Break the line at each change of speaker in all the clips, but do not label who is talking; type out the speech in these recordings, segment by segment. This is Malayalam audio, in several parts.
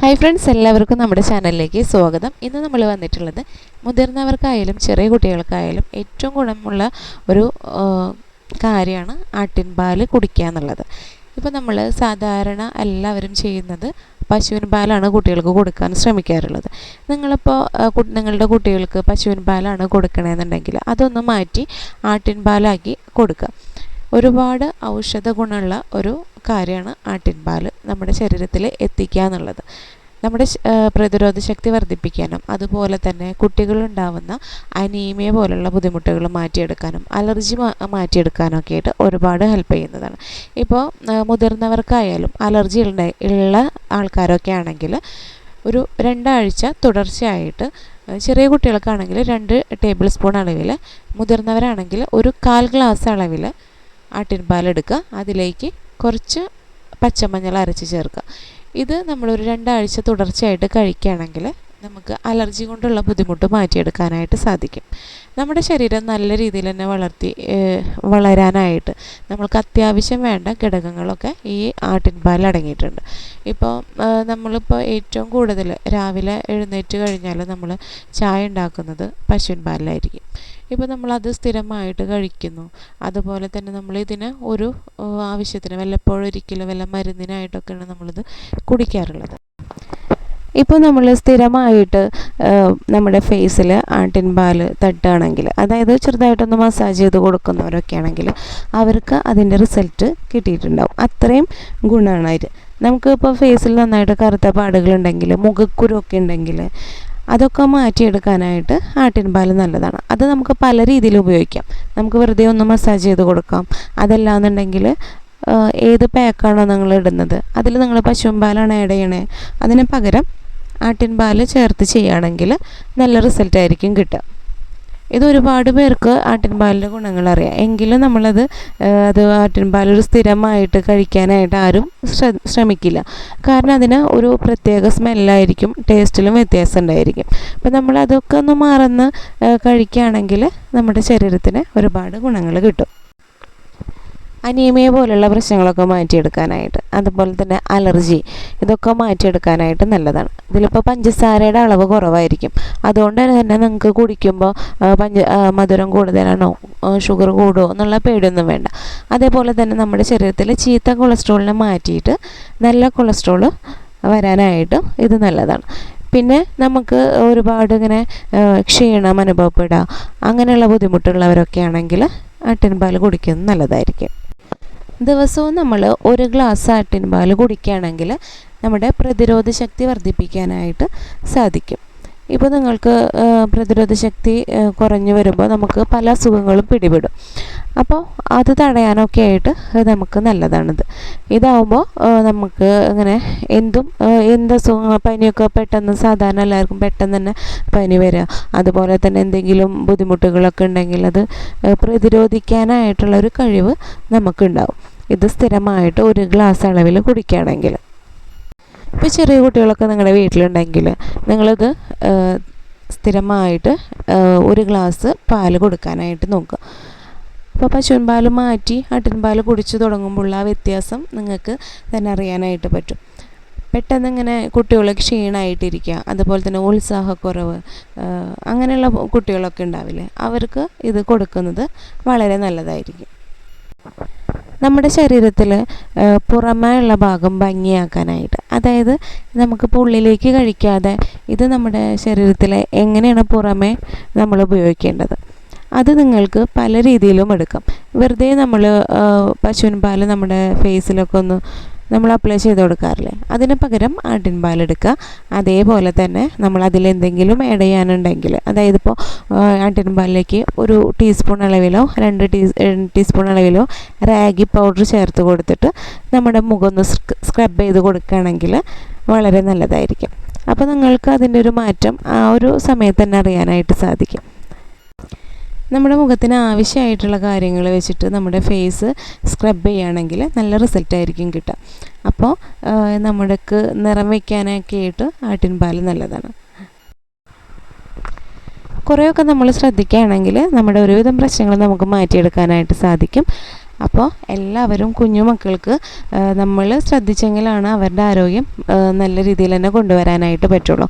ഹായ് ഫ്രണ്ട്സ് എല്ലാവർക്കും നമ്മുടെ ചാനലിലേക്ക് സ്വാഗതം. ഇന്ന് നമ്മൾ വന്നിട്ടുള്ളത് മുതിർന്നവർക്കായാലും ചെറിയ കുട്ടികൾക്കായാലും ഏറ്റവും ഗുണമുള്ള ഒരു കാര്യമാണ് ആട്ടിൻപാൽ കുടിക്കുക എന്നുള്ളത്. ഇപ്പോൾ നമ്മൾ സാധാരണ എല്ലാവരും ചെയ്യുന്നത് പശുവിൻ പാലാണ് കുട്ടികൾക്ക് കൊടുക്കാൻ ശ്രമിക്കാറുള്ളത്. നിങ്ങളിപ്പോൾ നിങ്ങളുടെ കുട്ടികൾക്ക് പശുവിൻ പാലാണ് കൊടുക്കണമെന്നുണ്ടെങ്കിൽ അതൊന്ന് മാറ്റി ആട്ടിൻ പാലാക്കി കൊടുക്കുക. ഒരുപാട് ഔഷധ ഗുണമുള്ള ഒരു കാര്യമാണ് ആട്ടിൻപാൽ നമ്മുടെ ശരീരത്തിൽ എത്തിക്കുക എന്നുള്ളത് നമ്മുടെ പ്രതിരോധ ശക്തി വർദ്ധിപ്പിക്കാനും അതുപോലെ തന്നെ കുട്ടികളുണ്ടാവുന്ന അനീമിയ പോലുള്ള ബുദ്ധിമുട്ടുകൾ മാറ്റിയെടുക്കാനും അലർജി മാറ്റിയെടുക്കാനും ഒക്കെ ആയിട്ട് ഒരുപാട് ഹെൽപ്പ് ചെയ്യുന്നതാണ്. ഇപ്പോൾ മുതിർന്നവർക്കായാലും അലർജി ഉള്ള ആൾക്കാരൊക്കെ ആണെങ്കിൽ ഒരു രണ്ടാഴ്ച തുടർച്ചയായിട്ട് ചെറിയ കുട്ടികൾക്കാണെങ്കിൽ രണ്ട് ടേബിൾ സ്പൂൺ അളവിൽ മുതിർന്നവരാണെങ്കിൽ ഒരു കാൽ ഗ്ലാസ് അളവിൽ ആട്ടിൻപാൽ എടുക്കുക. അതിലേക്ക് കുറച്ച് പച്ചമഞ്ഞൾ അരച്ച് ചേർക്കുക. ഇത് നമ്മളൊരു രണ്ടാഴ്ച തുടർച്ചയായിട്ട് കഴിക്കുകയാണെങ്കിൽ നമുക്ക് അലർജി കൊണ്ടുള്ള ബുദ്ധിമുട്ട് മാറ്റിയെടുക്കാനായിട്ട് സാധിക്കും. നമ്മുടെ ശരീരം നല്ല രീതിയിൽ തന്നെ വളർത്തി വളരാനായിട്ട് നമ്മൾക്ക് അത്യാവശ്യം വേണ്ട ഘടകങ്ങളൊക്കെ ഈ ആട്ടിൻപാൽ അടങ്ങിയിട്ടുണ്ട്. ഇപ്പോൾ നമ്മളിപ്പോൾ ഏറ്റവും കൂടുതൽ രാവിലെ എഴുന്നേറ്റ് കഴിഞ്ഞാൽ നമ്മൾ ചായ ഉണ്ടാക്കുന്നത് പശുവിൻ പാലിലായിരിക്കും. ഇപ്പോൾ നമ്മളത് സ്ഥിരമായിട്ട് കഴിക്കുന്നു. അതുപോലെ തന്നെ നമ്മൾ ഇതിന് ഒരു ആവശ്യത്തിന് വല്ലപ്പോഴും ഒരിക്കലും വല്ല മരുന്നിനായിട്ടൊക്കെയാണ് നമ്മളിത് കുടിക്കാറുള്ളത്. ഇപ്പോൾ നമ്മൾ സ്ഥിരമായിട്ട് നമ്മുടെ ഫേസിൽ ആട്ടിൻ പാൽ തട്ടുകയാണെങ്കിൽ അതായത് ചെറുതായിട്ടൊന്ന് മസാജ് ചെയ്ത് കൊടുക്കുന്നവരൊക്കെ ആണെങ്കിൽ അവർക്ക് അതിന്റെ റിസൾട്ട് കിട്ടിയിട്ടുണ്ടാവും. അത്രയും ഗുണമാണ് അതിന് നമുക്ക് ഇപ്പോൾ ഫേസിൽ നന്നായിട്ട് കറുത്ത പാടുകളുണ്ടെങ്കിൽ മുഖക്കുരുവൊക്കെ ഉണ്ടെങ്കിൽ അതൊക്കെ മാറ്റിയെടുക്കാനായിട്ട് ആട്ടിൻ പാൽ നല്ലതാണ്. അത് നമുക്ക് പല രീതിയിൽ ഉപയോഗിക്കാം. നമുക്ക് വെറുതെ ഒന്ന് മസാജ് ചെയ്ത് കൊടുക്കാം. അതല്ലാന്നുണ്ടെങ്കിൽ ഏത് പാക്കാണോ നിങ്ങൾ ഇടുന്നത് അതിൽ നിങ്ങൾ പശുവിൻ പാലാണ് ആഡ് ചെയ്യണേ. അതിന് പകരം ആട്ടിൻ പാൽ ചേർത്ത് ചെയ്യുകയാണെങ്കിൽ നല്ല റിസൾട്ടായിരിക്കും കിട്ടുക. ഇത് ഒരുപാട് പേർക്ക് ആട്ടിൻപാലിന്റെ ഗുണങ്ങളറിയാം. എങ്കിലും നമ്മളത് അത് ആട്ടിൻപാൽ ഒരു സ്ഥിരമായിട്ട് കഴിക്കാനായിട്ട് ആരും ശ്രമിക്കില്ല. കാരണം അതിന് ഒരു പ്രത്യേക സ്മെല്ലായിരിക്കും ടേസ്റ്റിലും വ്യത്യാസം ഉണ്ടായിരിക്കും. അപ്പം നമ്മൾ അതൊക്കെ ഒന്ന് മറന്ന് കഴിക്കുകയാണെങ്കിൽ നമ്മുടെ ശരീരത്തിന് ഒരുപാട് ഗുണങ്ങൾ കിട്ടും. അനീമിയ പോലുള്ള പ്രശ്നങ്ങളൊക്കെ മാറ്റിയെടുക്കാനായിട്ട് അതുപോലെ തന്നെ അലർജി ഇതൊക്കെ മാറ്റിയെടുക്കാനായിട്ട് നല്ലതാണ്. ഇതിലിപ്പോൾ പഞ്ചസാരയുടെ അളവ് കുറവായിരിക്കും. അതുകൊണ്ട് തന്നെ നിങ്ങൾക്ക് കുടിക്കുമ്പോൾ പഞ്ച മധുരം കൂടുതലാണോ ഷുഗർ കൂടുമോ എന്നുള്ള പേടിയൊന്നും വേണ്ട. അതേപോലെ തന്നെ നമ്മുടെ ശരീരത്തിൽ ചീത്ത കൊളസ്ട്രോളിനെ മാറ്റിയിട്ട് നല്ല കൊളസ്ട്രോൾ വരാനായിട്ടും ഇത് നല്ലതാണ്. പിന്നെ നമുക്ക് ഒരുപാട് ഇങ്ങനെ ക്ഷീണം അനുഭവപ്പെടുക അങ്ങനെയുള്ള ബുദ്ധിമുട്ടുള്ളവരൊക്കെ ആണെങ്കിൽ ആട്ടിൻപാൽ കുടിക്കുന്നത് നല്ലതായിരിക്കും. ദിവസവും നമ്മൾ ഒരു ഗ്ലാസ് ആട്ടിൻപാൽ കുടിക്കുകയാണെങ്കിൽ നമ്മുടെ പ്രതിരോധ ശക്തി വർദ്ധിപ്പിക്കാനായിട്ട് സാധിക്കും. ഇപ്പോൾ നിങ്ങൾക്ക് പ്രതിരോധ ശക്തി കുറഞ്ഞു വരുമ്പോൾ നമുക്ക് പല അസുഖങ്ങളും പിടിപെടും. അപ്പോൾ അത് തടയാനൊക്കെ ആയിട്ട് നമുക്ക് നല്ലതാണിത്. ഇതാവുമ്പോൾ നമുക്ക് ഇങ്ങനെ എന്തും എന്ത് അസുഖങ്ങൾ പനിയൊക്കെ പെട്ടെന്ന് സാധാരണ എല്ലാവർക്കും പെട്ടെന്ന് തന്നെ പനി വരിക അതുപോലെ തന്നെ എന്തെങ്കിലും ബുദ്ധിമുട്ടുകളൊക്കെ ഉണ്ടെങ്കിൽ അത് പ്രതിരോധിക്കാനായിട്ടുള്ളൊരു കഴിവ് നമുക്കുണ്ടാവും. ഇത് സ്ഥിരമായിട്ട് ഒരു ഗ്ലാസ് അളവിൽ കുടിക്കുകയാണെങ്കിൽ ഇപ്പോൾ ചെറിയ കുട്ടികളൊക്കെ നിങ്ങളുടെ വീട്ടിലുണ്ടെങ്കിൽ നിങ്ങളിത് സ്ഥിരമായിട്ട് ഒരു ഗ്ലാസ് പാൽ കൊടുക്കാനായിട്ട് നോക്കുക. അപ്പോൾ പശുവിൻ പാൽ മാറ്റി ആട്ടിൻപാൽ കുടിച്ചു തുടങ്ങുമ്പോഴുള്ള ആ വ്യത്യാസം നിങ്ങൾക്ക് തന്നെ അറിയാനായിട്ട് പറ്റും. പെട്ടെന്ന് ഇങ്ങനെ കുട്ടികൾ ക്ഷീണമായിട്ടിരിക്കുക അതുപോലെ തന്നെ ഉത്സാഹക്കുറവ് അങ്ങനെയുള്ള കുട്ടികളൊക്കെ ഉണ്ടാവില്ലേ അവർക്ക് ഇത് കൊടുക്കുന്നത് വളരെ നല്ലതായിരിക്കും. നമ്മുടെ ശരീരത്തിൽ പുറമേ ഉള്ള ഭാഗം ഭംഗിയാക്കാനായിട്ട്. അതായത് നമുക്കിപ്പോൾ ഉള്ളിലേക്ക് കഴിക്കാതെ ഇത് നമ്മുടെ ശരീരത്തിൽ എങ്ങനെയാണ് പുറമേ നമ്മൾ ഉപയോഗിക്കേണ്ടത്. അത് നിങ്ങൾക്ക് പല രീതിയിലും എടുക്കാം. വെറുതെ നമ്മൾ പശുവിൻ പാൽ നമ്മുടെ ഫേസിലൊക്കെ ഒന്ന് നമ്മൾ അപ്ലൈ ചെയ്ത് കൊടുക്കാറില്ലേ? അതിന് പകരം ആട്ടിൻ പാലെടുക്കുക അതേപോലെ തന്നെ നമ്മൾ അതിലെന്തെങ്കിലും ആഡ് ചെയ്യാനുണ്ടെങ്കിൽ അതായത് ഇപ്പോൾ ആട്ടിൻ പാലിലേക്ക് ഒരു ടീസ്പൂൺ അളവിലോ രണ്ട് ടീ ടീസ്പൂൺ അളവിലോ റാഗി പൗഡർ ചേർത്ത് കൊടുത്തിട്ട് നമ്മുടെ മുഖം ഒന്ന് സ്ക്രബ് ചെയ്ത് കൊടുക്കുകയാണെങ്കിൽ വളരെ നല്ലതായിരിക്കും. അപ്പോൾ നിങ്ങൾക്ക് അതിന്റെ ഒരു മാറ്റം ആ ഒരു സമയത്ത് തന്നെ അറിയാനായിട്ട് സാധിക്കും. നമ്മുടെ മുഖത്തിന് ആവശ്യമായിട്ടുള്ള കാര്യങ്ങൾ വെച്ചിട്ട് നമ്മുടെ ഫേസ് സ്ക്രബ് ചെയ്യുകയാണെങ്കിൽ നല്ല റിസൾട്ട് ആയിരിക്കും കിട്ടുക. അപ്പോൾ നമ്മുടെക്ക് നിറം വയ്ക്കാനൊക്കെ ആയിട്ട് ആട്ടിൻ പാൽ നല്ലതാണ്. കുറേയൊക്കെ നമ്മൾ ശ്രദ്ധിക്കുകയാണെങ്കിൽ നമ്മുടെ ഒരുവിധം പ്രശ്നങ്ങൾ നമുക്ക് മാറ്റിയെടുക്കാനായിട്ട് സാധിക്കും. അപ്പോൾ എല്ലാവരും കുഞ്ഞു മക്കൾക്ക് നമ്മൾ ശ്രദ്ധിച്ചെങ്കിലാണ് അവരുടെ ആരോഗ്യം നല്ല രീതിയിൽ തന്നെ കൊണ്ടുവരാനായിട്ട് പറ്റുള്ളൂ.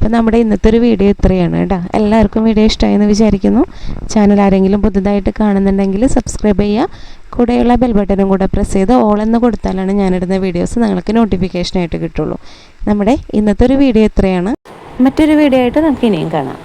അപ്പോൾ നമ്മുടെ ഇന്നത്തെ ഒരു വീഡിയോ ഇത്രയാണ് കേട്ടോ. എല്ലാവർക്കും വീഡിയോ ഇഷ്ടമായെന്ന് വിചാരിക്കുന്നു. ചാനൽ ആരെങ്കിലും പുതുതായിട്ട് കാണുന്നുണ്ടെങ്കിൽ സബ്സ്ക്രൈബ് ചെയ്യുക. കൂടെയുള്ള ബെൽ ബട്ടനും കൂടെ പ്രസ് ചെയ്ത് ഓൾ എന്ന് കൊടുത്താലാണ് ഞാനിടുന്ന വീഡിയോസ് നിങ്ങൾക്ക് നോട്ടിഫിക്കേഷനായിട്ട് കിട്ടുള്ളൂ. നമ്മുടെ ഇന്നത്തെ ഒരു വീഡിയോ ഇത്രയാണ്. മറ്റൊരു വീഡിയോ ആയിട്ട് നമുക്ക് ഇനിയും കാണാം.